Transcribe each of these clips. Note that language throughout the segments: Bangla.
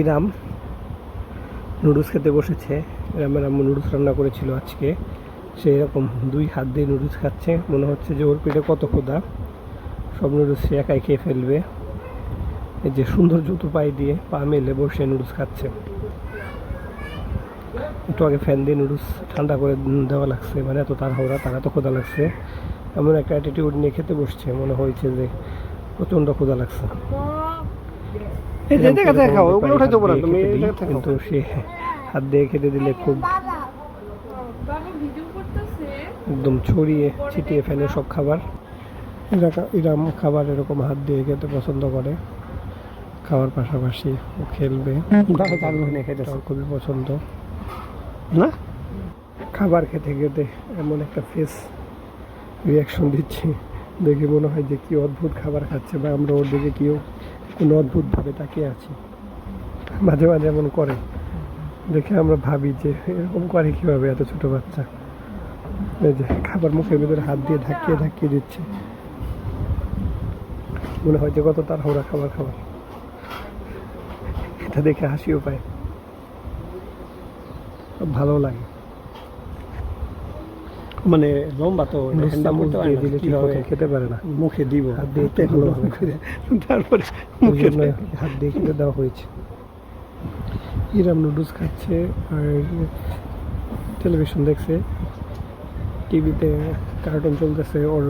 ইরাম নুডলস খেতে বসেছে। ইরামের আম্মু নুডলস রান্না করেছিল আজকে। সে এরকম দুই হাত দিয়ে নুডলস খাচ্ছে। মনে হচ্ছে যে ওর পেটে কত ক্ষুধা। সব নুডলস সে একাই খেয়ে ফেলবে। এই যে সুন্দর জুতো পায়ে দিয়ে পা মেলে বসে নুডলস খাচ্ছে। একটু আগে ফ্যান দিয়ে নুডলস ঠান্ডা করে দেওয়া লাগছে। মানে এত তাড়াহুড়া, তার এত ক্ষুধা লাগছে। এমন একটা অ্যাটিটিউড নিয়ে খেতে বসছে। মনে হয়েছে যে প্রচণ্ড ক্ষুধা লাগছে। এই যে দেখা দেখা খাও ওগুলো উঠাই দেবো না তুমি খেতে এই জায়গা থেকে কিন্তু সে হাত দিয়ে খেতে দিলে খুব বাবা ভিডিও করতেছে একদম ছড়িয়ে ছিটিয়ে ফেলে সব খাবার। এরা- এরম খাবার এরকম হাত দিয়ে খেতে পছন্দ করে। খাওয়ার পাশাপাশি ও খেলবে। খুবই পছন্দ। না? খাবার খেতে খেতে এমন একটা ফেস রিয়াকশন দিচ্ছে। দেখে মনে হয় যে কি অদ্ভুত খাবার খাচ্ছে বা আমরা ওর দিকে কেউ কোনো অদ্ভুতভাবে তাকিয়ে আছি। মাঝে মাঝে এমন করে। দেখে আমরা ভাবি যে এরকম করে কীভাবে এত ছোট বাচ্চা। এই যে খাবার মুখের ভিতরে হাত দিয়ে ধাক্কিয়ে ধাক্কিয়ে দিচ্ছে। মনে হয় যে কত তার হওয়া খাবার খাবার এটা দেখে হাসিও পায়। ভালো লাগে। মানে লম্বা তো হ্যান্ডা চামচ দিয়ে দিলে ঠিক মতো খেতে পারে না। মুখে দিব হাত দিয়ে ভালো করে। তারপরে মুখে হাত দিয়ে খেতে দেওয়া হয়েছে। ইরাম নুডলস খাচ্ছে আর টেলিভিশন দেখছে। টিভিতে কার্টুন চলতেছে ওর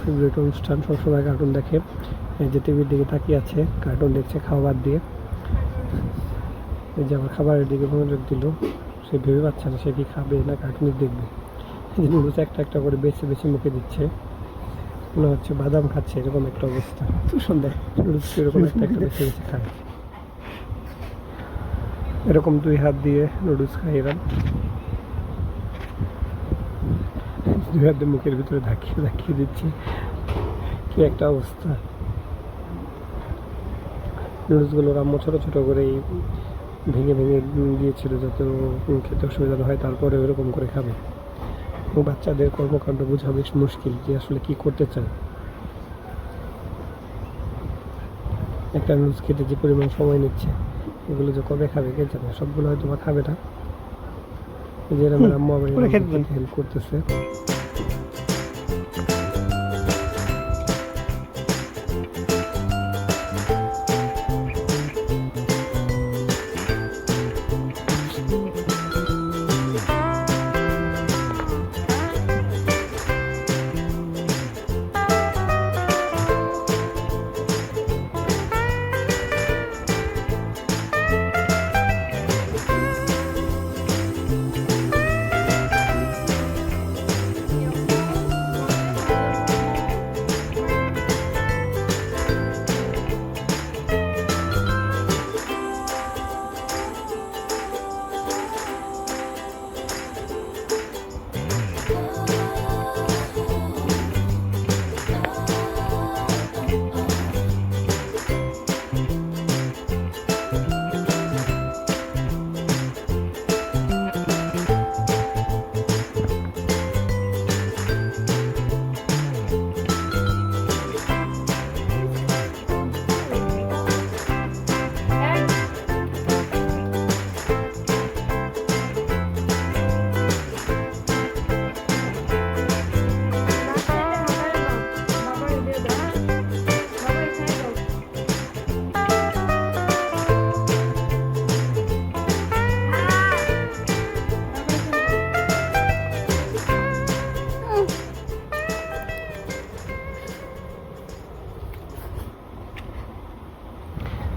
ফেভারিট অনুষ্ঠান সবসময় কার্টুন দেখে। এই যে টিভির দিকে তাকিয়ে আছে কার্টুন দেখছে খাবার দিয়ে। এই যে আবার খাবারের দিকে মনোযোগ দিল সে ভেবে পাচ্ছে না সে কি খাবে না কার্টুনের দেখবে। যে একটা একটা করে বেছে বেছে মুখে দিচ্ছে। মনে হচ্ছে বাদাম খাচ্ছে এরকম একটা অবস্থা। তো সন্ধ্যা নুডলস এরকম একটা একটা বেছে বেছে খায়। এরকম দুই হাত দিয়ে নুডলস খাই এরা। দুই হাত দিয়ে মুখের ভিতরে ধাকিয়ে ধাকিয়ে দিচ্ছে। কি একটা অবস্থা। নুডলসগুলো আম্মু ছোটো ছোটো করে এই ভেঙে ভেঙে দিয়েছিল যাতে খেতে অসুবিধা না হয় তারপরে এরকম করে খাবে। বাচ্চাদের কর্মকাণ্ড বোঝা বেশ মুশকিল যে আসলে কি করতে চায়। একটা নুজ খেতে যে পরিমাণ সময় নিচ্ছে এগুলো যে কবে খাবে কে জানে সবগুলো হয়তো বা খাবে না। যে আমার আম্মু আমার। হেল্প করতেছে।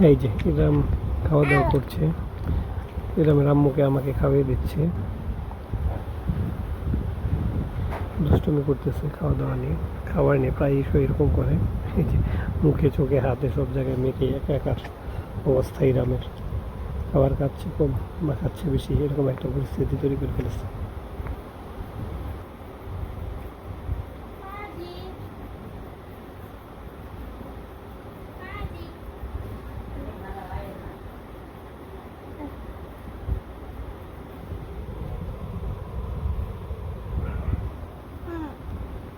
এই যে এরম খাওয়া দাওয়া করছে। এরম আম্মুকে আমাকে খাওয়িয়ে দিচ্ছে। দুষ্টুমি করতেছে খাওয়া দাওয়া নিয়ে। খাবার নিয়ে প্রায়শই এরকম করে। এই যে মুখে চোখে হাতে সব জায়গায় মেখে একা একা অবস্থা ইরামের খাবার খাচ্ছে কম বা খাচ্ছে বেশি এরকম একটা পরিস্থিতি তৈরি করে ফেলেছে।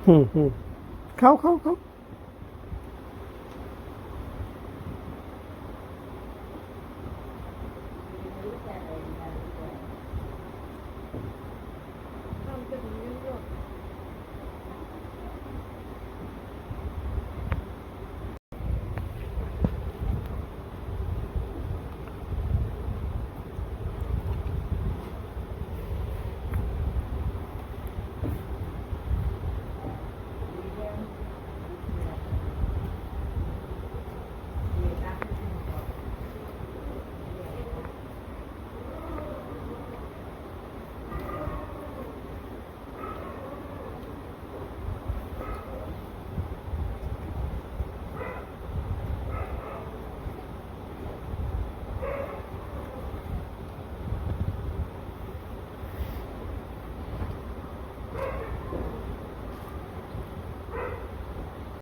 হুম হুম খাও খাও খাও